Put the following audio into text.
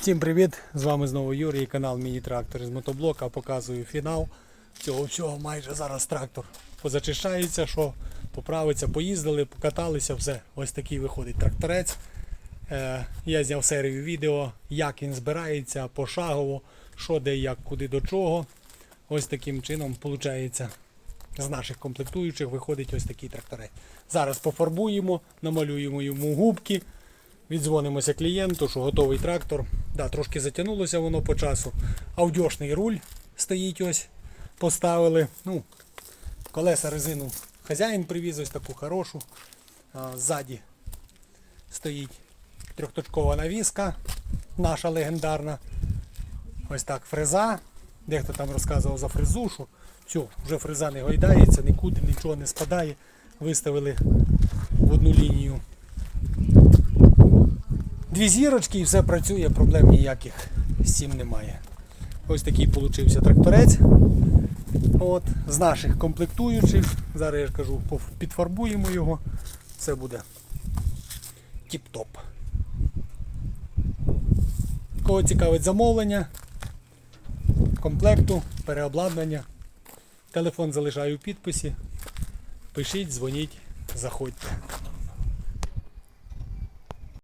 Всім привіт! З вами знову Юрій, канал Міні-Трактор з мотоблока. Показую фінал цього всього. Майже зараз трактор позачищається, що поправиться, поїздили, покаталися, все. Ось такий виходить тракторець. Е, я зняв серію відео, як він збирається, пошагово, що де, як, куди до чого. Ось таким чином, виходить, з наших комплектуючих виходить ось такий тракторець. Зараз пофарбуємо, намалюємо йому губки. Віддзвонимося клієнту, що готовий трактор. Да, трошки затягнулося воно по часу. Аудіошний руль стоїть ось. Поставили. Ну, колеса резину хазяїн привіз ось таку хорошу. А, ззаді стоїть трьохточкова навіска, наша легендарна. Ось так фреза. Дехто там розказував за фрезу, все, вже фреза не гойдається, нікуди нічого не спадає. Виставили в одну лінію Дві зірочки і все працює, проблем ніяких з цим немає. Ось такий получився тракторець. От, з наших комплектуючих. Зараз я ж кажу, підфарбуємо його. Це буде тіп-топ. Кого цікавить замовлення, комплекту, переобладнання. Телефон залишаю у підписі. Пишіть, дзвоніть, заходьте.